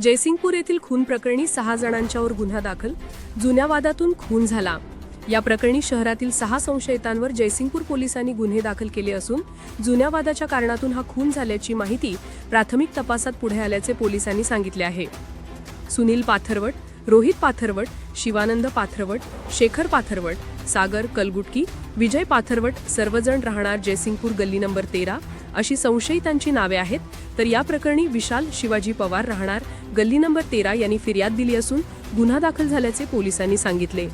जयसिंगपूर येथील खून प्रकरणी सहा जणांच्यावर गुन्हा दाखल जुन्या वादातून खून झाला. या प्रकरणी शहरातील सहा संशयितांवर जयसिंगपूर पोलिसांनी गुन्हे दाखल केले असून जुन्या वादाच्या कारणातून हा खून झाल्याची माहिती प्राथमिक तपासात पुढे आल्याचे पोलिसांनी सांगितले आहे. सुनील पाथरवट रोहित पाथरवट शिवानंद पाथरवट शेखर पाथरवट सागर कलगुटकी विजय पाथरवट सर्वजण राहणार जयसिंगपूर गल्ली नंबर तेरा अशी संशयितांची नावे आहेत. तर या प्रकरणी विशाल शिवाजी पवार राहणार. गल्ली नंबर तेरा यांनी फिर्याद दिली असून गुन्हा दाखल झाल्याचे पोलिसांनी सांगितले.